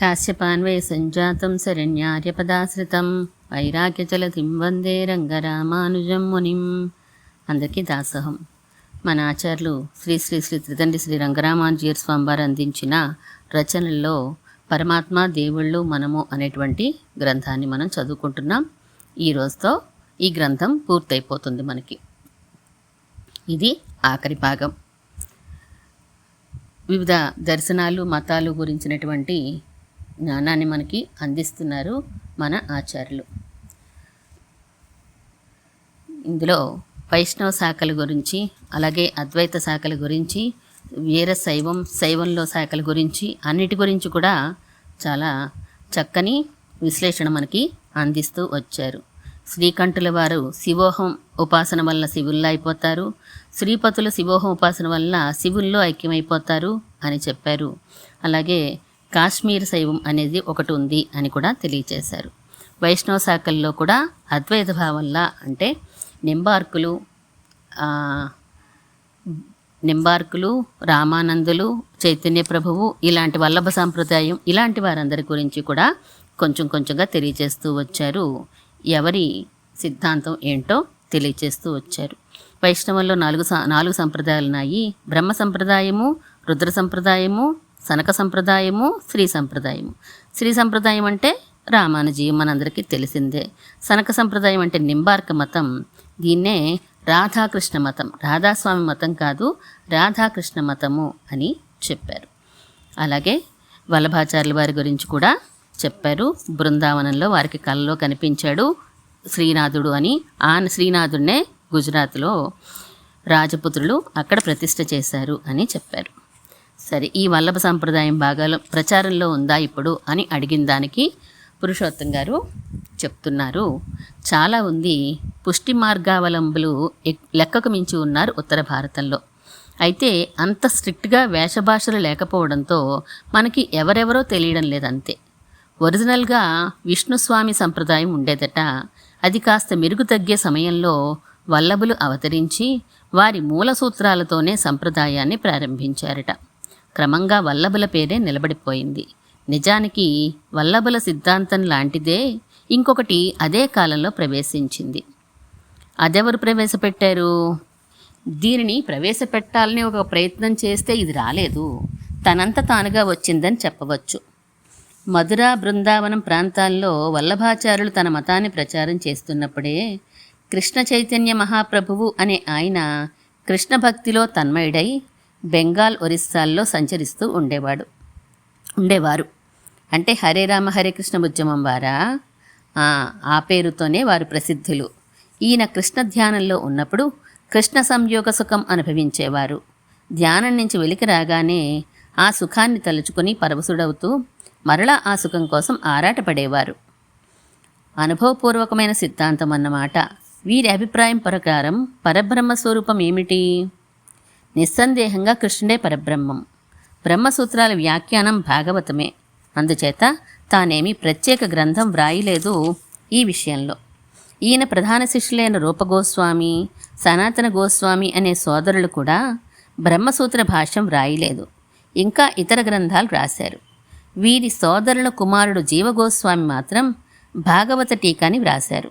కాశ్యపాన్వయ సంజాతం శరణ్యార్యపదాశ్రితం వైరాగ్యచల వందే రంగరామానుజం మునిం అందరికీ దాసహం. మన ఆచార్యులు శ్రీ శ్రీ శ్రీ త్రితండ్రి శ్రీ రంగరామానుజీయర్ స్వామివారు అందించిన రచనల్లో పరమాత్మ దేవుళ్ళు మనము అనేటువంటి గ్రంథాన్ని మనం చదువుకుంటున్నాం. ఈ రోజుతో ఈ గ్రంథం పూర్తయిపోతుంది మనకి. ఇది ఆఖరి భాగం. వివిధ దర్శనాలు మతాలు గురించినటువంటి జ్ఞానాన్ని మనకి అందిస్తున్నారు మన ఆచార్యులు. ఇందులో వైష్ణవ శాఖల గురించి అలాగే అద్వైత శాఖల గురించి వీర శైవం శైవంలో శాఖల గురించి అన్నిటి గురించి కూడా చాలా చక్కని విశ్లేషణ మనకి అందిస్తూ వచ్చారు. శ్రీకంఠుల వారు శివోహం ఉపాసన వల్ల శివుల్లో అయిపోతారు. శ్రీపతులు శివోహం ఉపాసన వల్ల శివుల్లో ఐక్యమైపోతారు అని చెప్పారు. అలాగే కాశ్మీర్ శైవం అనేది ఒకటి ఉంది అని కూడా తెలియచేశారు. వైష్ణవ శాఖల్లో కూడా అద్వైత భావంలా అంటే నింబార్కులు నింబార్కులు రామానందులు చైతన్య ప్రభువు ఇలాంటి వల్లభ సాంప్రదాయం ఇలాంటి వారందరి గురించి కూడా కొంచెం కొంచెంగా తెలియజేస్తూ వచ్చారు. ఎవరి సిద్ధాంతం ఏంటో తెలియజేస్తూ వచ్చారు. వైష్ణవంలో నాలుగు సా- నాలుగు సంప్రదాయాలు ఉన్నాయి బ్రహ్మ సంప్రదాయము రుద్ర సంప్రదాయము సనక సంప్రదాయము శ్రీ సంప్రదాయము. శ్రీ సంప్రదాయం అంటే రామానుజీ మనందరికీ తెలిసిందే. సనక సంప్రదాయం అంటే నింబార్క మతం. దీన్నే రాధాకృష్ణ మతం. రాధాస్వామి మతం కాదు రాధాకృష్ణ మతము అని చెప్పారు. అలాగే వల్లభాచార్యుల వారి గురించి కూడా చెప్పారు. బృందావనంలో వారికి కళ్ళలో కనిపించాడు శ్రీనాథుడు అని. ఆ శ్రీనాథుడినే గుజరాత్లో రాజపుత్రులు అక్కడ ప్రతిష్ఠ చేశారు అని చెప్పారు. సరే ఈ వల్లభ సంప్రదాయం బాగా ప్రచారంలో ఉందా ఇప్పుడు అని అడిగిన దానికి పురుషోత్తం గారు చెప్తున్నారు. చాలా ఉంది. పుష్టి మార్గావలంబులు లెక్కకు మించి ఉన్నారు ఉత్తర భారతంలో. అయితే అంత స్ట్రిక్ట్గా వేషభాషలు లేకపోవడంతో మనకి ఎవరెవరో తెలియడం లేదంతే. ఒరిజినల్గా విష్ణుస్వామి సంప్రదాయం ఉండేదట. అది కాస్త మెరుగు తగ్గే సమయంలో వల్లభులు అవతరించి వారి మూల సూత్రాలతోనే సంప్రదాయాన్ని ప్రారంభించారట. క్రమంగా వల్లభుల పేరే నిలబడిపోయింది. నిజానికి వల్లభుల సిద్ధాంతం లాంటిదే ఇంకొకటి అదే కాలంలో ప్రవేశించింది. అదెవరు ప్రవేశపెట్టారు? దీనిని ప్రవేశపెట్టాలని ఒక ప్రయత్నం చేస్తే ఇది రాలేదు. తనంత తానుగా వచ్చిందని చెప్పవచ్చు. మధుర బృందావనం ప్రాంతాల్లో వల్లభాచార్యులు తన మతాన్ని ప్రచారం చేస్తున్నప్పుడే కృష్ణ చైతన్య మహాప్రభువు అనే ఆయన కృష్ణ భక్తిలో తన్మయుడై బెంగాల్ ఒరిస్సాల్లో సంచరిస్తూ ఉండేవాడు ఉండేవారు. అంటే హరే రామ హరే కృష్ణ ఉద్యమం వారా? ఆ, ఆ పేరుతోనే వారు ప్రసిద్ధులు. ఈయన కృష్ణ ధ్యానంలో ఉన్నప్పుడు కృష్ణ సంయోగ సుఖం అనుభవించేవారు. ధ్యానం నుంచి వెలికి రాగానే ఆ సుఖాన్ని తలుచుకుని పరవశుడవుతూ మరలా ఆ సుఖం కోసం ఆరాటపడేవారు. అనుభవపూర్వకమైన సిద్ధాంతం అన్నమాట వీరి అభిప్రాయం ప్రకారం పరబ్రహ్మ స్వరూపం ఏమిటి? నిస్సందేహంగా కృష్ణుడే పరబ్రహ్మం. బ్రహ్మసూత్రాల వ్యాఖ్యానం భాగవతమే. అందుచేత తానేమి ప్రత్యేక గ్రంథం వ్రాయలేదు ఈ విషయంలో. ఈయన ప్రధాన శిష్యులైన రూపగోస్వామి సనాతన గోస్వామి అనే సోదరులు కూడా బ్రహ్మసూత్ర భాష్యం వ్రాయలేదు. ఇంకా ఇతర గ్రంథాలు రాశారు వీరి సోదరుల కుమారుడు జీవగోస్వామి మాత్రం భాగవత టీకాని వ్రాశారు.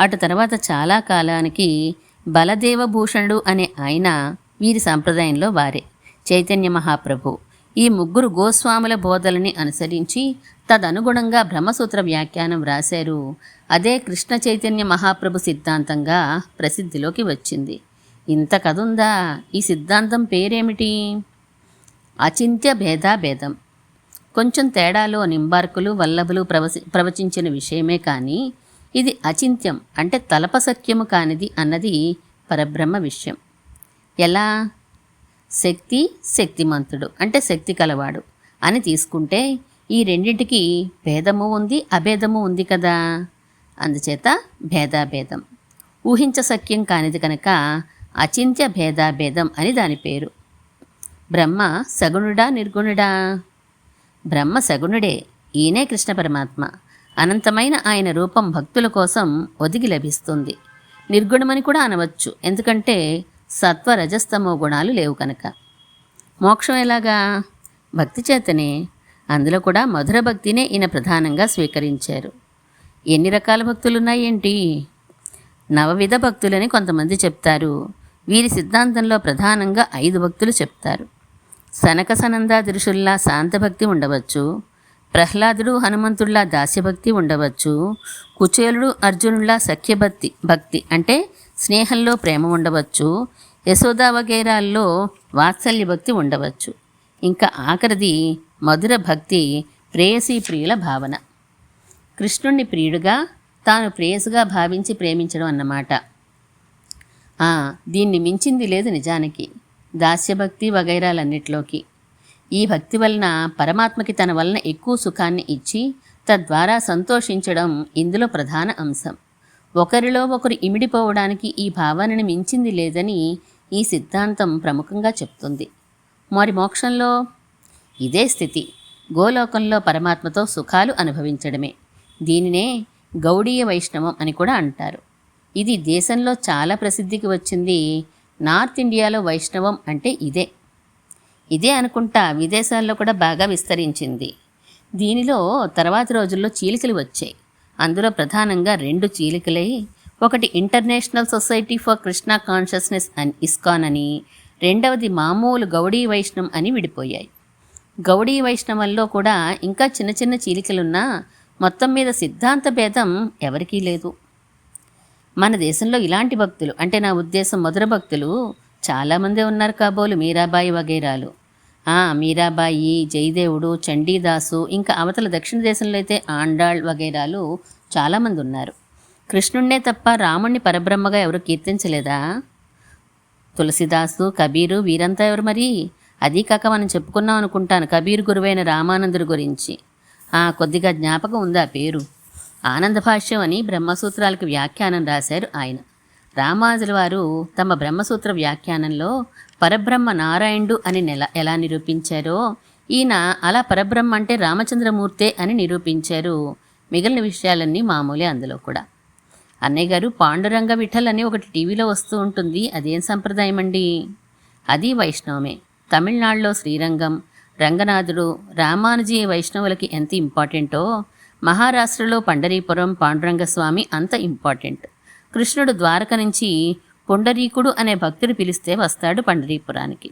అటు తర్వాత చాలా కాలానికి బలదేవభూషణుడు అనే ఆయన వీరి సంప్రదాయంలో వారే. చైతన్య మహాప్రభు. ఈ ముగ్గురు గోస్వాముల బోధలని అనుసరించి తదనుగుణంగా బ్రహ్మసూత్ర వ్యాఖ్యానం వ్రాశారు. అదే కృష్ణ చైతన్య మహాప్రభు సిద్ధాంతంగా ప్రసిద్ధిలోకి వచ్చింది. ఇంత కదుందా ఈ సిద్ధాంతం పేరేమిటి? అచింత్య భేదాభేదం. కొంచెం తేడాలో నింబార్కులు వల్లభులు ప్రవచి ప్రవచించిన విషయమే కానీ ఇది అచింత్యం అంటే తలపసత్యము కానిది అన్నది పరబ్రహ్మ విషయం. ఎలా? శక్తి శక్తిమంతుడు అంటే శక్తి కలవాడు అని తీసుకుంటే ఈ రెండింటికి భేదము ఉంది అభేదము ఉంది కదా. అందుచేత భేదాభేదం. ఊహించసఖ్యం కానిది కనుక అచింత్య భేదాభేదం అని దాని పేరు. బ్రహ్మ సగుణుడా నిర్గుణుడా? బ్రహ్మ సగుణుడే ఈయనే కృష్ణ పరమాత్మ. అనంతమైన ఆయన రూపం భక్తుల కోసం ఒదిగి లభిస్తుంది. నిర్గుణమని కూడా అనవచ్చు. ఎందుకంటే సత్వ రజస్తమో గుణాలు లేవు కనుక. మోక్షం ఎలాగా? భక్తి చేతనే. అందులో కూడా మధుర భక్తినే ఈయన ప్రధానంగా స్వీకరించారు. ఎన్ని రకాల భక్తులు ఉన్నాయేంటి నవవిధ భక్తులని కొంతమంది చెప్తారు. వీరి సిద్ధాంతంలో ప్రధానంగా ఐదు భక్తులు చెప్తారు. సనక సనందాదిరుషుల్లా శాంతభక్తి ఉండవచ్చు. ప్రహ్లాదుడు హనుమంతుడిలా దాస్యభక్తి ఉండవచ్చు. కుచేలుడు అర్జునుడిలా సఖ్యభక్తి భక్తి అంటే స్నేహంలో ప్రేమ ఉండవచ్చు యశోదా వగైరాల్లో వాత్సల్య భక్తి ఉండవచ్చు. ఇంకా ఆఖరిది మధుర భక్తి ప్రేయసీ ప్రియుల భావన. కృష్ణుణ్ణి ప్రియుడుగా తాను ప్రేయసుగా భావించి ప్రేమించడం అన్నమాట. దీన్ని మించింది లేదు నిజానికి. దాస్యభక్తి వగైరాలన్నిటిలోకి. ఈ భక్తి వలన పరమాత్మకి తన వలన ఎక్కువ సుఖాన్ని ఇచ్చి తద్వారా సంతోషించడం ఇందులో ప్రధాన అంశం. ఒకరిలో ఒకరు ఇమిడిపోవడానికి ఈ భావనని మించింది లేదని ఈ సిద్ధాంతం ప్రముఖంగా చెప్తుంది. మరి మోక్షంలో? ఇదే స్థితి. గోలోకంలో పరమాత్మతో సుఖాలు అనుభవించడమే. దీనినే గౌడీయ వైష్ణవం అని కూడా అంటారు. ఇది దేశంలో చాలా ప్రసిద్ధికి వచ్చింది. నార్త్ ఇండియాలో వైష్ణవం అంటే ఇదే. ఇదే అనుకుంటా విదేశాల్లో కూడా బాగా విస్తరించింది. దీనిలో తర్వాతి రోజుల్లో చీలికలు వచ్చాయి. అందులో ప్రధానంగా రెండు చీలికలై ఒకటి international society for Krishna consciousness and ISKCON అని రెండవది మామూలు గౌడీ వైష్ణవం అని విడిపోయాయి. గౌడీ వైష్ణవంలో కూడా ఇంకా చిన్న చిన్న చీలికలున్నా మొత్తం మీద సిద్ధాంత భేదం ఎవరికీ లేదు. మన దేశంలో ఇలాంటి భక్తులు అంటే నా ఉద్దేశం మధుర భక్తులు చాలామందే ఉన్నారు కాబోలు మీరాబాయి వగైరాలు. మీరాబాయి జయదేవుడు చండీదాసు ఇంకా అవతల దక్షిణ దేశంలో అయితే ఆండాళ్ వగైరాలు చాలామంది ఉన్నారు. కృష్ణుణ్ణే తప్ప రాముణ్ణి పరబ్రహ్మగా ఎవరు కీర్తించలేదా? తులసిదాసు కబీరు వీరంతా ఎవరు మరి? అదీ కాక మనం చెప్పుకున్నాం అనుకుంటాను కబీర్ గురువైన రామానందుడి గురించి. ఆ కొద్దిగా జ్ఞాపకం ఉందా పేరు? ఆనంద భాష్యం అని బ్రహ్మసూత్రాలకు వ్యాఖ్యానం రాశారు ఆయన. రామానుజుల వారు తమ బ్రహ్మసూత్ర వ్యాఖ్యానంలో పరబ్రహ్మ నారాయణుడు అని నెల ఎలా నిరూపించారో? ఈయన అలా పరబ్రహ్మ అంటే రామచంద్రమూర్తే అని నిరూపించారు. మిగిలిన విషయాలన్నీ మామూలే అందులో కూడా. అన్నయ్య గారు పాండురంగ విఠల్ అని ఒకటి టీవీలో వస్తూ ఉంటుంది. అదేం సంప్రదాయం అండి అది వైష్ణవమే. తమిళనాడులో శ్రీరంగం రంగనాథుడు రామానుజీ వైష్ణవులకి ఎంత ఇంపార్టెంటో మహారాష్ట్రలో పండరీపురం పాండురంగస్వామి అంత ఇంపార్టెంట్. కృష్ణుడు ద్వారక నుంచి పుండరీకుడు అనే భక్తుడు పిలిస్తే వస్తాడు పండరీపురానికి.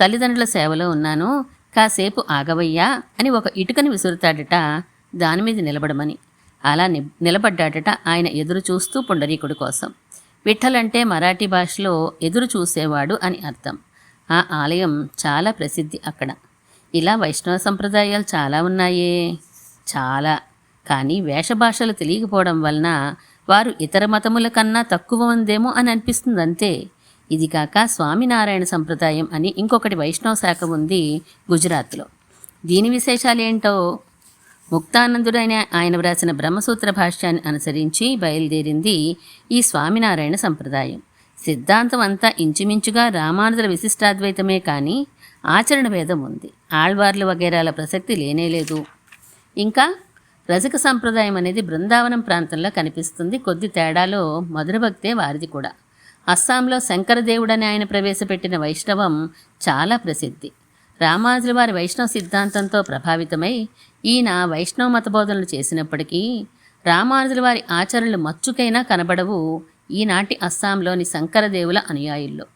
తల్లిదండ్రుల సేవలో ఉన్నాను కాసేపు ఆగవయ్యా అని ఒక ఇటుకని విసురుతాడట దాని మీద నిలబడమని. అలా ని నిలబడ్డాడట ఆయన ఎదురు చూస్తూ పుండరీకుడి కోసం. విఠలంటే మరాఠీ భాషలో ఎదురు చూసేవాడు అని అర్థం. ఆ ఆలయం చాలా ప్రసిద్ధి అక్కడ. ఇలా వైష్ణవ సంప్రదాయాలు చాలా ఉన్నాయే. చాలా. కానీ వేషభాషలు తెలియకపోవడం వలన వారు ఇతర మతముల కన్నా తక్కువ ఉందేమో అని అనిపిస్తుంది అంతే ఇది కాక స్వామినారాయణ సంప్రదాయం అని ఇంకొకటి వైష్ణవ శాఖ ఉంది గుజరాత్లో. దీని విశేషాలు ఏంటో ముక్తానందుడైన ఆయన వ్రాసిన బ్రహ్మసూత్ర భాష్యాన్ని అనుసరించి బయలుదేరింది ఈ స్వామినారాయణ సంప్రదాయం. సిద్ధాంతం అంతా ఇంచుమించుగా రామానుజుల విశిష్టాద్వైతమే కానీ ఆచరణ భేదం ఉంది. ఆళ్వార్లు వగైరాల ప్రసక్తి లేనేలేదు ఇంకా రజక సంప్రదాయం అనేది బృందావనం ప్రాంతంలో కనిపిస్తుంది. కొద్ది తేడాలో మధుర భక్తే వారిది కూడా. అస్సాంలో శంకరదేవుడని ఆయన ప్రవేశపెట్టిన వైష్ణవం చాలా ప్రసిద్ధి. రామాజుల వారి వైష్ణవ సిద్ధాంతంతో ప్రభావితమై ఈయన వైష్ణవ మతబోధనలు చేసినప్పటికీ రామానుజుల వారి ఆచరణలు మచ్చుకైనా కనబడవు ఈనాటి అస్సాంలోని శంకరదేవుల అనుయాయుల్లో.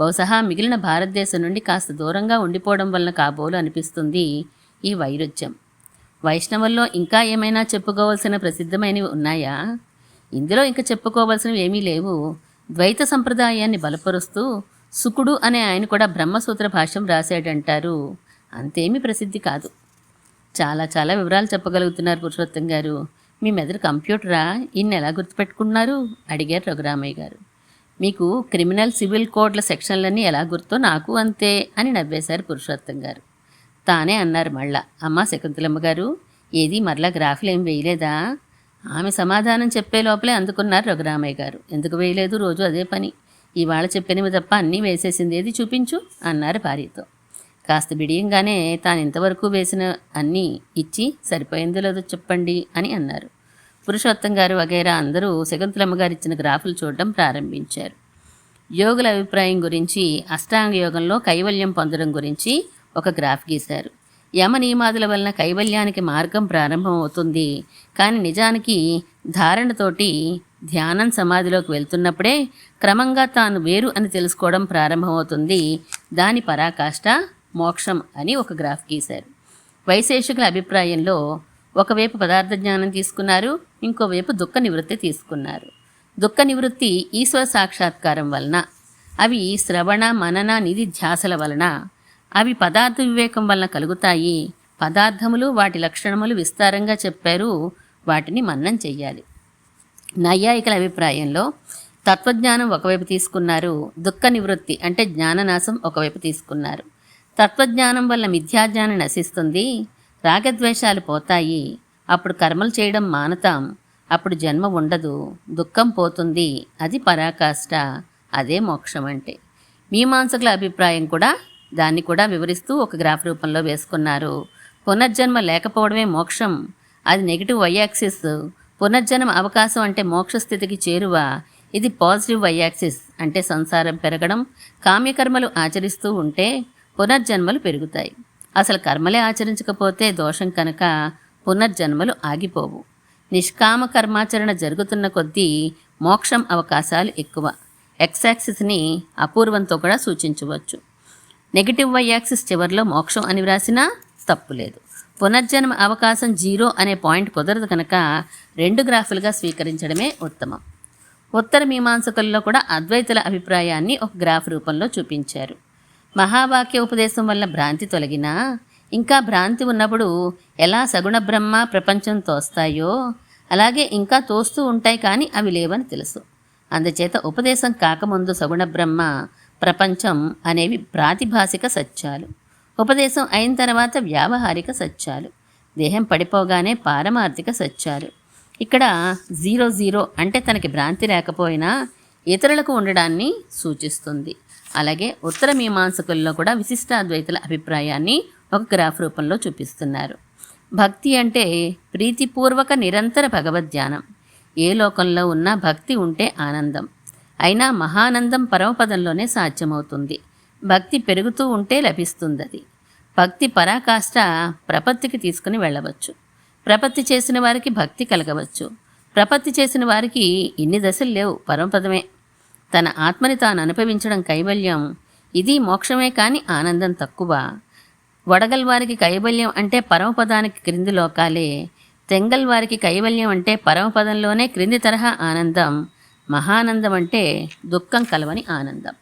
బహుశా మిగిలిన భారతదేశం నుండి కాస్త దూరంగా ఉండిపోవడం వలన కాబోలు అనిపిస్తుంది ఈ వైరుధ్యం. వైష్ణవుల్లో ఇంకా ఏమైనా చెప్పుకోవాల్సిన ప్రసిద్ధమైనవి ఉన్నాయా? ఇందులో ఇంకా చెప్పుకోవాల్సినవి ఏమీ లేవు. ద్వైత సంప్రదాయాన్ని బలపరుస్తూ సుకుడు అనే ఆయన కూడా బ్రహ్మసూత్ర భాష్యం రాశాడంటారు. అంతేమీ ప్రసిద్ధి కాదు. చాలా చాలా వివరాలు చెప్పగలుగుతున్నారు పురుషోత్తం గారు. మీ మెదడు కంప్యూటరా? ఇన్ని ఎలా గుర్తుపెట్టుకున్నారు? అడిగారు రఘురామయ్య గారు. మీకు క్రిమినల్ సివిల్ కోడ్ల సెక్షన్లన్నీ ఎలా గుర్తో? నాకు అంతే అని నవ్వేశారు పురుషోత్తం గారు. తానే అన్నారు మళ్ళా. అమ్మ శకుంతలమ్మ గారు ఏది మరలా గ్రాఫ్లేం వేయలేదా? ఆమె సమాధానం చెప్పే లోపలే అందుకున్నారు రఘురామయ్య గారు. ఎందుకు వేయలేదు? రోజు అదే పని. ఇవాళ చెప్పినవి తప్ప అన్నీ వేసేసింది ఏది చూపించు? అన్నారు భార్యతో. కాస్త బిడియంగానే తాను ఇంతవరకు వేసిన అన్నీ ఇచ్చి సరిపోయిందో లేదో చెప్పండి అని అన్నారు. పురుషోత్తం గారు వగైరా అందరూ శకుంతలమ్మ గారు ఇచ్చిన గ్రాఫులు చూడడం ప్రారంభించారు. యోగుల అభిప్రాయం గురించి అష్టాంగ యోగంలో కైవల్యం పొందడం గురించి ఒక గ్రాఫ్ గీశారు. యమ నియమాదుల వలన కైవల్యానికి మార్గం ప్రారంభమవుతుంది. కానీ నిజానికి ధారణతోటి ధ్యానం సమాధిలోకి వెళ్తున్నప్పుడే క్రమంగా తాను వేరు అని తెలుసుకోవడం ప్రారంభమవుతుంది. దాని పరాకాష్ట మోక్షం అని ఒక గ్రాఫ్ గీశారు. వైశేషికుల అభిప్రాయంలో ఒకవైపు పదార్థ జ్ఞానం తీసుకున్నారు ఇంకోవైపు దుఃఖ నివృత్తి తీసుకున్నారు. దుఃఖ నివృత్తి ఈశ్వర సాక్షాత్కారం వలన అవి శ్రవణ మనన నిధి ధ్యాసల వలన అవి పదార్థ వివేకం వలన కలుగుతాయి. పదార్థములు వాటి లక్షణములు విస్తారంగా చెప్పారు. వాటిని మన్నం చెయ్యాలి. నైయాయికల అభిప్రాయంలో తత్వజ్ఞానం ఒకవైపు తీసుకున్నారు. దుఃఖ నివృత్తి అంటే జ్ఞాననాశం ఒకవైపు తీసుకున్నారు. తత్వజ్ఞానం వల్ల మిథ్యాజ్ఞానం నశిస్తుంది. రాగద్వేషాలు పోతాయి. అప్పుడు కర్మలు చేయడం మానతాం. అప్పుడు జన్మ ఉండదు. దుఃఖం పోతుంది. అది పరాకాష్ట. అదే మోక్షం అంటే. మీమాంసకుల అభిప్రాయం కూడా దాన్ని కూడా వివరిస్తూ ఒక గ్రాఫ్ రూపంలో వేసుకున్నారు. పునర్జన్మ లేకపోవడమే మోక్షం. అది నెగిటివ్ వైయాక్సిస్ పునర్జన్మ అవకాశం అంటే మోక్ష స్థితికి చేరువ. ఇది పాజిటివ్ వైయాక్సిస్ అంటే సంసారం పెరగడం కామ్యకర్మలు ఆచరిస్తూ ఉంటే పునర్జన్మలు పెరుగుతాయి. అసలు కర్మలే ఆచరించకపోతే దోషం కనుక పునర్జన్మలు ఆగిపోవు. నిష్కామ కర్మాచరణ జరుగుతున్న కొద్దీ మోక్షం అవకాశాలు ఎక్కువ. ఎక్స్ యాక్సిస్ని అపూర్వంతో కూడా సూచించవచ్చు. నెగిటివ్ వై యాక్సిస్ చివరిలో మోక్షం అని వ్రాసినా తప్పు లేదు. పునర్జన్మ అవకాశం జీరో అనే పాయింట్ కుదరదు కనుక రెండు గ్రాఫులుగా స్వీకరించడమే ఉత్తమం. ఉత్తర మీమాంసకుల్లో కూడా అద్వైతుల అభిప్రాయాన్ని ఒక గ్రాఫ్ రూపంలో చూపించారు. మహావాక్య ఉపదేశం వల్ల భ్రాంతి తొలగినా ఇంకా భ్రాంతి ఉన్నప్పుడు ఎలా సగుణ బ్రహ్మ ప్రపంచం తోస్తాయో అలాగే ఇంకా తోస్తూ ఉంటాయి కానీ అవి లేవని తెలుసు. అందుచేత ఉపదేశం కాకముందు సగుణ బ్రహ్మ ప్రపంచం అనేవి ప్రాతిభాసిక సత్యాలు. ఉపదేశం అయిన తర్వాత వ్యావహారిక సత్యాలు. దేహం పడిపోగానే పారమార్థిక సత్యాలు. ఇక్కడ జీరో జీరో అంటే తనకి భ్రాంతి లేకపోయినా ఇతరులకు ఉండడాన్ని సూచిస్తుంది. అలాగే ఉత్తర మీమాంసకుల్లో కూడా విశిష్టాద్వైతుల అభిప్రాయాన్ని ఒక గ్రాఫ్ రూపంలో చూపిస్తున్నారు. భక్తి అంటే ప్రీతిపూర్వక నిరంతర భగవద్ధ్యానం. ఏ లోకంలో ఉన్నా భక్తి ఉంటే ఆనందం. అయినా మహానందం పరమపదంలోనే సాధ్యమవుతుంది. భక్తి పెరుగుతూ ఉంటే లభిస్తుంది అది భక్తి పరాకాష్ట ప్రపత్తికి తీసుకుని వెళ్ళవచ్చు. ప్రపత్తి చేసిన వారికి భక్తి కలగవచ్చు. ప్రపత్తి చేసిన వారికి ఇన్ని దశలు లేవు పరమపదమే. తన ఆత్మని తాను అనుభవించడం కైవల్యం ఇది మోక్షమే కాని ఆనందం తక్కువ. వడగల్ వారికి కైవల్యం అంటే పరమపదానికి క్రింది లోకాలే. తెంగల్ వారికి కైవల్యం అంటే పరమపదంలోనే క్రింది తరహా ఆనందం. మహానందం అంటే దుఃఖం కలవని ఆనందం.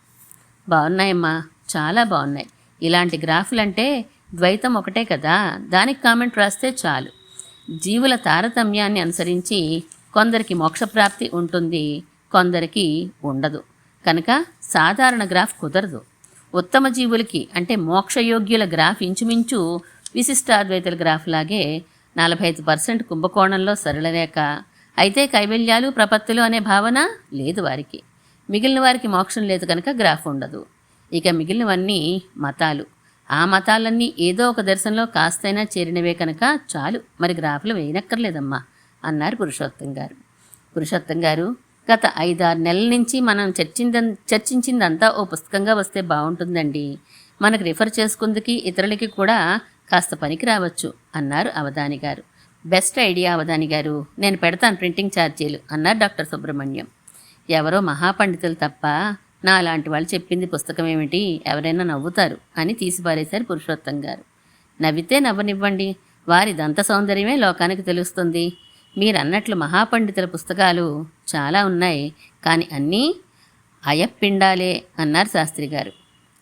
బాగున్నాయమ్మా. చాలా బాగున్నాయి. ఇలాంటి గ్రాఫులంటే ద్వైతం ఒకటే కదా. దానికి కామెంట్ రాస్తే చాలు. జీవుల తారతమ్యాన్ని అనుసరించి కొందరికి మోక్షప్రాప్తి ఉంటుంది కొందరికి ఉండదు. కనుక సాధారణ గ్రాఫ్ కుదరదు. ఉత్తమ జీవులకి అంటే మోక్షయోగ్యుల గ్రాఫ్ ఇంచుమించు విశిష్టాద్వైతుల గ్రాఫ్ లాగే నలభై ఐదు పర్సెంట్ కుంభకోణంలో సరళరేఖ అయితే కైవల్యాలు ప్రపత్తులు అనే భావన లేదు వారికి. మిగిలిన వారికి మోక్షం లేదు కనుక గ్రాఫ్ ఉండదు. ఇక మిగిలినవన్నీ మతాలు. ఆ మతాలన్నీ ఏదో ఒక దర్శనంలో కాస్తైనా చేరినవే కనుక చాలు. మరి గ్రాఫ్లు వేయనక్కర్లేదమ్మా అన్నారు పురుషోత్తం గారు. పురుషోత్తం గారు గత ఐదారు నెలల నుంచి మనం చర్చింద చర్చించిందంతా ఓ పుస్తకంగా వస్తే బాగుంటుందండి. మనకు రిఫర్ చేసుకుందుకి ఇతరులకి కూడా కాస్త పనికి రావచ్చు అన్నారు అవధాని గారు. బెస్ట్ ఐడియా అవధాని గారు నేను పెడతాను ప్రింటింగ్ ఛార్జీలు అన్నారు డాక్టర్ సుబ్రహ్మణ్యం. ఎవరో మహాపండితులు తప్ప నా అలాంటి వాళ్ళు చెప్పింది పుస్తకం ఏమిటి? ఎవరైనా నవ్వుతారు అని తీసిపారేశారు పురుషోత్తం గారు. నవ్వితే నవ్వనివ్వండి. వారి దంత సౌందర్యమే లోకానికి తెలుస్తుంది. మీరన్నట్లు మహాపండితుల పుస్తకాలు చాలా ఉన్నాయి. కానీ అన్నీ అయప్పిండాలే అన్నారు శాస్త్రి గారు.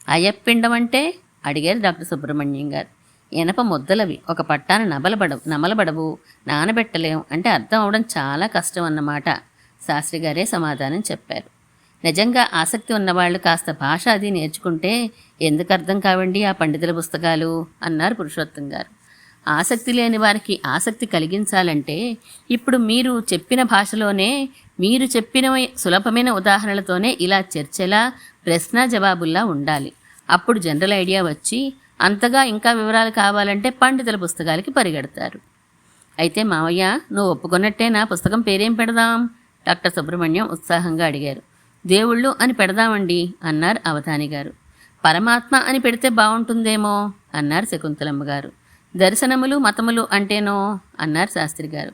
అయప్పిండం అంటే? అడిగారు డాక్టర్ సుబ్రహ్మణ్యం గారు. ఇనప ముద్దలవి. ఒక పట్టాన నమలబడవు నమలబడవు. నానబెట్టలేం అంటే అర్థం అవడం చాలా కష్టం అన్నమాట శాస్త్రి గారే సమాధానం చెప్పారు. నిజంగా ఆసక్తి ఉన్నవాళ్ళు కాస్త భాష అది నేర్చుకుంటే ఎందుకు అర్థం కావండి ఆ పండితుల పుస్తకాలు? అన్నారు పురుషోత్తం గారు. ఆసక్తి లేని వారికి ఆసక్తి కలిగించాలంటే ఇప్పుడు మీరు చెప్పిన భాషలోనే మీరు చెప్పిన సులభమైన ఉదాహరణలతోనే ఇలా చర్చలా ప్రశ్న జవాబుల్లా ఉండాలి. అప్పుడు జనరల్ ఐడియా వచ్చి అంతగా ఇంకా వివరాలు కావాలంటే పండితుల పుస్తకాలకి పరిగెడతారు. అయితే మావయ్య నువ్వు ఒప్పుకున్నట్టే నా పుస్తకం పేరేం పెడదాం? డాక్టర్ సుబ్రహ్మణ్యం ఉత్సాహంగా అడిగారు. దేవుళ్ళు అని పెడదామండి అన్నారు అవధాని గారు పరమాత్మ అని పెడితే బాగుంటుందేమో అన్నారు శకుంతలమ్మ గారు దర్శనములు మతములు అంటేనో అన్నారు శాస్త్రి గారు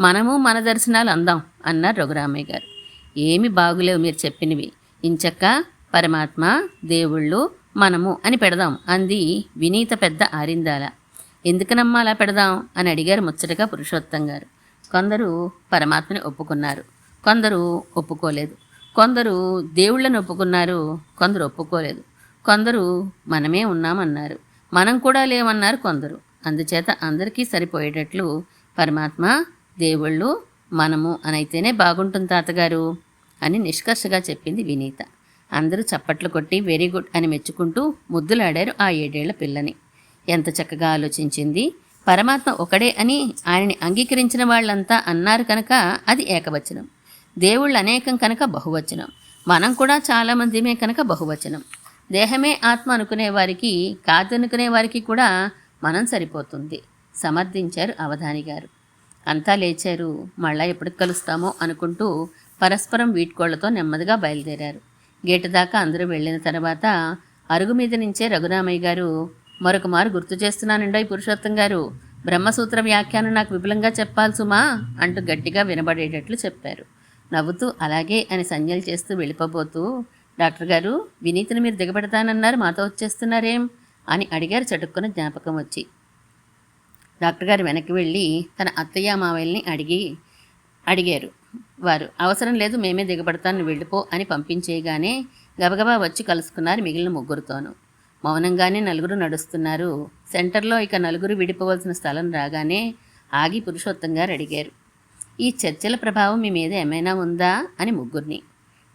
మనము మన దర్శనాలు అందాం అన్నారు రఘురామయ్య గారు ఏమి బాగులేవు మీరు చెప్పినవి. ఇంచక్క పరమాత్మ దేవుళ్ళు మనము అని పెడదాం అంది వినీత పెద్ద ఆరిందాల. ఎందుకనమ్మా అలా పెడదాం? అని అడిగారు ముచ్చటగా పురుషోత్తం గారు. కొందరు పరమాత్మని ఒప్పుకున్నారు. కొందరు ఒప్పుకోలేదు. కొందరు దేవుళ్ళని ఒప్పుకున్నారు. కొందరు ఒప్పుకోలేదు. కొందరు మనమే ఉన్నామన్నారు. మనం కూడా లేమన్నారు కొందరు. అందుచేత అందరికీ సరిపోయేటట్లు పరమాత్మ దేవుళ్ళు మనము అనైతేనే బాగుంటుంది తాతగారు అని నిష్కర్షగా చెప్పింది వినీత. అందరూ చప్పట్లు కొట్టి వెరీ గుడ్ అని మెచ్చుకుంటూ ముద్దులాడారు ఆ ఏడేళ్ళ పిల్లని. ఎంత చక్కగా ఆలోచించింది. పరమాత్మ ఒకడే అని ఆయనని అంగీకరించిన వాళ్ళంతా అన్నారు కనుక అది ఏకవచనం. దేవుళ్ళు అనేకం కనుక బహువచనం. మనం కూడా చాలామందిమే కనుక బహువచనం. దేహమే ఆత్మ అనుకునే వారికి కాదనుకునే వారికి కూడా మనం సరిపోతుంది. సమర్థించారు అవధాని గారు. అంతా లేచారు. మళ్ళా ఎప్పుడు కలుస్తామో అనుకుంటూ పరస్పరం వీట్కోళ్ళతో నెమ్మదిగా బయలుదేరారు. గేటు దాకా అందరూ వెళ్ళిన తర్వాత అరుగు మీద నుంచే రఘురామయ్య గారు మరొక మారు గుర్తు ఈ పురుషోత్తం గారు. బ్రహ్మసూత్ర వ్యాఖ్యానం నాకు విపులంగా చెప్పాలి సుమా అంటూ గట్టిగా వినబడేటట్లు చెప్పారు. నవ్వుతూ అలాగే అని సంజ్ఞలు చేస్తూ వెళ్ళిపోబోతూ డాక్టర్ గారు వినీతిని మీరు దిగబెడతానన్నారు మాతో వచ్చేస్తున్నారేం? అని అడిగారు చటుక్కున జ్ఞాపకం వచ్చి. డాక్టర్ గారు వెనక్కి వెళ్ళి తన అత్తయ్య మావయ్యల్ని అడిగి అడిగారు. వారు అవసరం లేదు మేమే దిగబడతాను వెళ్ళిపో అని పంపించేయగానే గబగబా వచ్చి కలుసుకున్నారు మిగిలిన ముగ్గురుతోనూ. మౌనంగానే నలుగురు నడుస్తున్నారు. సెంటర్లో ఇక నలుగురు విడిపోవలసిన స్థలం రాగానే ఆగి పురుషోత్తం గారు అడిగారు ఈ చర్చల ప్రభావం మీ మీద ఏమైనా ఉందా? అని ముగ్గురిని.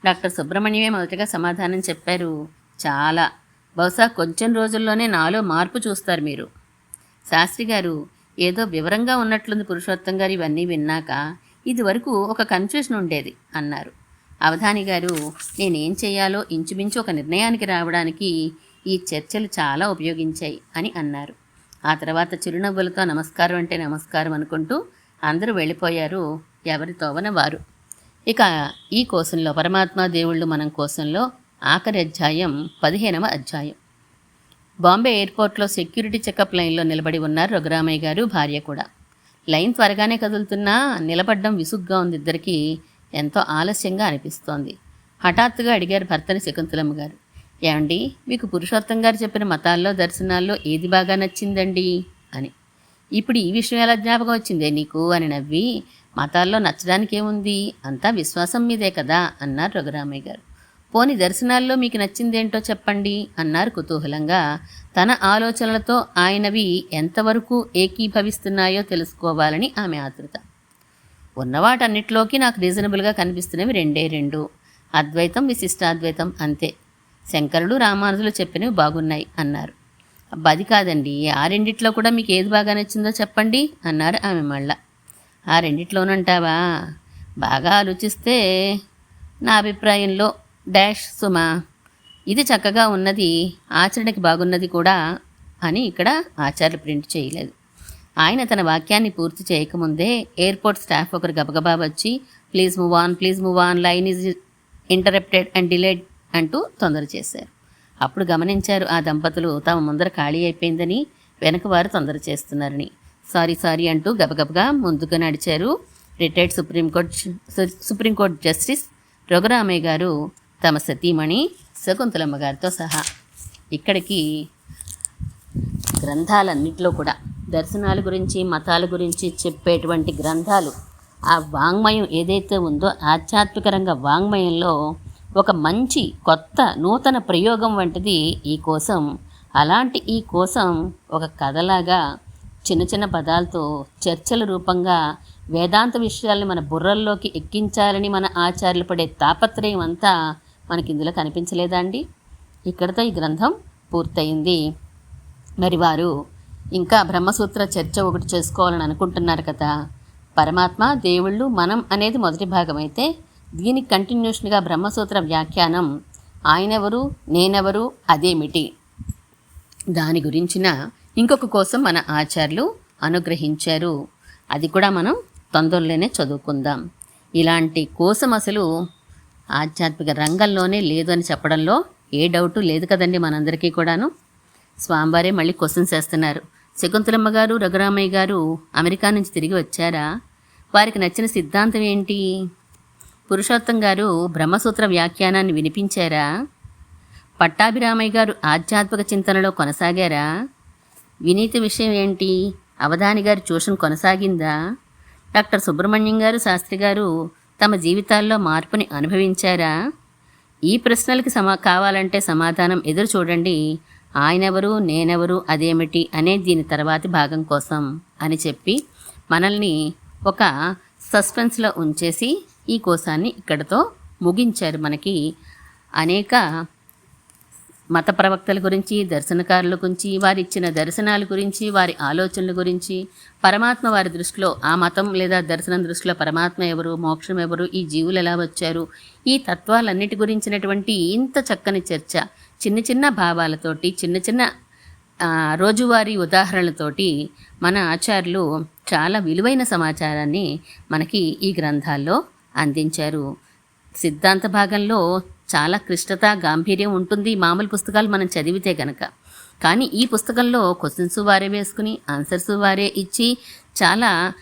డాక్టర్ సుబ్రహ్మణ్యమే మొదటగా సమాధానం చెప్పారు చాలా. బహుశా కొంచెం రోజుల్లోనే నాలో మార్పు చూస్తారు మీరు. శాస్త్రి గారు ఏదో వివరంగా ఉన్నట్లుంది పురుషోత్తం గారు ఇవన్నీ విన్నాక ఇదివరకు ఒక కన్ఫ్యూషన్ ఉండేది అన్నారు. అవధాని గారు నేనేం చేయాలో ఇంచుమించు ఒక నిర్ణయానికి రావడానికి ఈ చర్చలు చాలా ఉపయోగించాయి అని అన్నారు. ఆ తర్వాత చిరునవ్వులతో నమస్కారం అంటే నమస్కారం అనుకుంటూ అందరూ వెళ్ళిపోయారు ఎవరి తోవన వారు. ఇక ఈ కోశంలో పరమాత్మ దేవుళ్ళు మనం కోశంలో ఆఖరి అధ్యాయం పదిహేనవ అధ్యాయం. బాంబే ఎయిర్పోర్ట్లో సెక్యూరిటీ చెకప్ లైన్లో నిలబడి ఉన్నారు రఘురామయ్య గారు భార్య కూడా. లైన్ త్వరగానే కదులుతున్నా నిలబడ్డం విసుగ్గా ఉంది ఇద్దరికీ. ఎంతో ఆలస్యంగా అనిపిస్తోంది. హఠాత్తుగా అడిగారు భర్తని శకుంతలమ్మ గారు. ఏమండి మీకు పురుషోత్తం గారు చెప్పిన మతాల్లో దర్శనాల్లో ఏది బాగా నచ్చిందండి? అని. ఇప్పుడు ఈ విషయం ఎలా జ్ఞాపకం వచ్చిందే నీకు? అని నవ్వి మతాల్లో నచ్చడానికి ఏముంది అంతా విశ్వాసం మీదే కదా అన్నారు రఘురామయ్య గారు. పోని దర్శనాల్లో మీకు నచ్చిందేంటో చెప్పండి అన్నారు కుతూహలంగా. తన ఆలోచనలతో ఆయనవి ఎంతవరకు ఏకీభవిస్తున్నాయో తెలుసుకోవాలని ఆమె ఆతృత ఉన్నవాటన్నిటిలోకి నాకు రీజనబుల్గా కనిపిస్తున్నవి రెండే రెండు. అద్వైతం విశిష్టాద్వైతం అంతే. శంకరుడు రామానుజులు చెప్పినవి బాగున్నాయి అన్నారు. అది కాదండి. ఆ రెండిట్లో కూడా మీకు ఏది బాగా నచ్చిందో చెప్పండి అన్నారు ఆమె మళ్ళా. ఆ రెండిట్లోనంటావా? బాగా ఆలోచిస్తే నా అభిప్రాయంలో డాష్ సుమా. ఇది చక్కగా ఉన్నది ఆచరణకి బాగున్నది కూడా అని ఇక్కడ ఆచార్య ప్రింట్ చేయలేదు. ఆయన తన వాక్యాన్ని పూర్తి చేయకముందే ఎయిర్పోర్ట్ స్టాఫ్ ఒకరు గబగబా వచ్చి please move on please move on line is interrupted and delayed అంటూ తొందర చేశారు. అప్పుడు గమనించారు ఆ దంపతులు తమ ముందర ఖాళీ అయిపోయిందని వెనక వారు తొందర చేస్తున్నారని. సారీ సారీ అంటూ గబగబగా ముందుకు నడిచారు. Retired supreme court supreme court justice Raghuramaiah గారు తమ సతీమణి శకుంతలమ్మ గారితో సహా ఇక్కడికి గ్రంథాలన్నింటిలో కూడా దర్శనాల గురించి మతాల గురించి చెప్పేటువంటి గ్రంథాలు ఆ వాంగ్మయం ఏదైతే ఉందో ఆధ్యాత్మిక రంగ వాంగ్మయంలో ఒక మంచి కొత్త నూతన ప్రయోగం వంటిది ఈ కోసం. అలాంటి ఈ కోసం ఒక కథలాగా చిన్న చిన్న పదాలతో చర్చల రూపంగా వేదాంత విషయాల్ని మన బుర్రల్లోకి ఎక్కించాలని మన ఆచార్యులు పడే తాపత్రయం అంతా మనకి ఇందులో కనిపించలేదా అండి ఇక్కడితో ఈ గ్రంథం పూర్తయింది. మరి వారు ఇంకా బ్రహ్మసూత్ర చర్చ ఒకటి చేసుకోవాలని అనుకుంటున్నారు కదా. పరమాత్మ దేవుళ్ళు మనం అనేది మొదటి భాగం అయితే దీనికి కంటిన్యూషన్గా బ్రహ్మసూత్ర వ్యాఖ్యానం ఆయనెవరు నేనెవరు అదేమిటి? దాని గురించిన ఇంకొక కోసం మన ఆచార్యులు అనుగ్రహించారు. అది కూడా మనం తొందరలోనే చదువుకుందాం. ఇలాంటి కోసం అసలు ఆధ్యాత్మిక రంగంలోనే లేదు అని చెప్పడంలో ఏ డౌటు లేదు కదండి మనందరికీ కూడాను. స్వామివారే మళ్ళీ క్వశ్చన్స్ వేస్తున్నారు. శకుంతలమ్మ గారు రఘురామయ్య గారు అమెరికా నుంచి తిరిగి వచ్చారా? వారికి నచ్చిన సిద్ధాంతం ఏంటి? పురుషోత్తం గారు బ్రహ్మసూత్ర వ్యాఖ్యానాన్ని వినిపించారా? పట్టాభిరామయ్య గారు ఆధ్యాత్మిక చింతనలో కొనసాగారా? వినీతి విషయం ఏంటి? అవధాని గారి ట్యూషన్ కొనసాగిందా? డాక్టర్ సుబ్రహ్మణ్యం గారు శాస్త్రి గారు తమ జీవితాల్లో మార్పుని అనుభవించారా? ఈ ప్రశ్నలకు సమా కావాలంటే సమాధానం ఎదురు చూడండి. ఆయనెవరు నేనెవరు అదేమిటి అనే దీని తర్వాతి భాగం కోసం అని చెప్పి మనల్ని ఒక సస్పెన్స్లో ఉంచేసి ఈ కోసాన్ని ఇక్కడతో ముగించారు మనకి అనేక మత ప్రవక్తల గురించి దర్శనకారుల గురించి వారిచ్చిన దర్శనాల గురించి వారి ఆలోచనల గురించి పరమాత్మ వారి దృష్టిలో ఆ మతం లేదా దర్శనం దృష్టిలో పరమాత్మ ఎవరు మోక్షం ఎవరు ఈ జీవులు ఎలా వచ్చారు ఈ తత్వాలన్నిటి గురించినటువంటి ఇంత చక్కని చర్చ చిన్న చిన్న భావాలతోటి చిన్న చిన్న రోజువారీ ఉదాహరణలతోటి మన ఆచార్యులు చాలా విలువైన సమాచారాన్ని మనకి ఈ గ్రంథాల్లో అందించారు. సిద్ధాంత భాగంలో చాలా క్లిష్టత గాంభీర్యం ఉంటుంది. మామూలు పుస్తకాలు మనం చదివితే గనక. కానీ ఈ పుస్తకంలో క్వశ్చన్స్ వారే వేసుకుని ఆన్సర్స్ వారే ఇచ్చి చాలా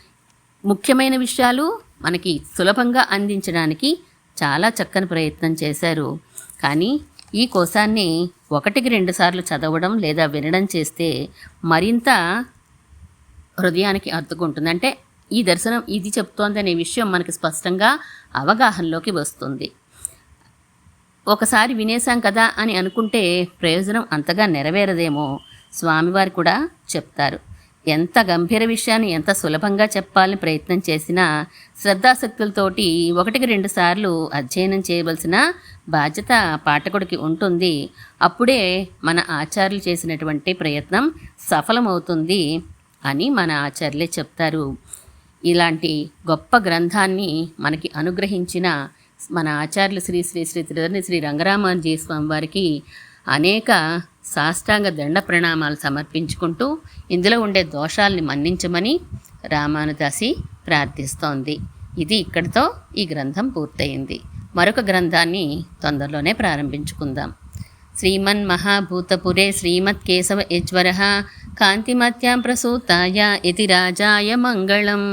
ముఖ్యమైన విషయాలు మనకి సులభంగా అందించడానికి చాలా చక్కని ప్రయత్నం చేశారు. కానీ ఈ కోశాన్ని ఒకటికి రెండు సార్లు చదవడం లేదా వినడం చేస్తే మరింత హృదయానికి అత్తుకుంటుంది అంటే ఈ దర్శనం ఇది చెప్తోందనే విషయం మనకి స్పష్టంగా అవగాహనలోకి వస్తుంది. ఒకసారి వినేశాం కదా అని అనుకుంటే ప్రయోజనం అంతగా నెరవేరదేమో. స్వామివారు కూడా చెప్తారు. ఎంత గంభీర విషయాన్ని ఎంత సులభంగా చెప్పాలని ప్రయత్నం చేసినా శ్రద్ధాశక్తులతోటి ఒకటికి రెండు సార్లు అధ్యయనం చేయవలసిన బాధ్యత పాఠకుడికి ఉంటుంది. అప్పుడే మన ఆచార్యులు చేసినటువంటి ప్రయత్నం సఫలమవుతుంది అని మన ఆచార్యులే చెప్తారు. ఇలాంటి గొప్ప గ్రంథాన్ని మనకి అనుగ్రహించిన మన ఆచార్యులు శ్రీ శ్రీ శ్రీ త్రిధర్ని శ్రీ రంగరామానుజీ స్వామి వారికి అనేక సాష్టాంగ దండ ప్రణామాలు సమర్పించుకుంటూ ఇందులో ఉండే దోషాల్ని మన్నించమని రామానుదాసి ప్రార్థిస్తోంది. ఇది ఇక్కడితో ఈ గ్రంథం పూర్తయింది. మరొక గ్రంథాన్ని తొందరలోనే ప్రారంభించుకుందాం. శ్రీమన్ మహాభూతపురే శ్రీమత్ కేశవ యజ్వర కాంతిమత్యాం ప్రసూతాయ ఇది రాజాయ మంగళం.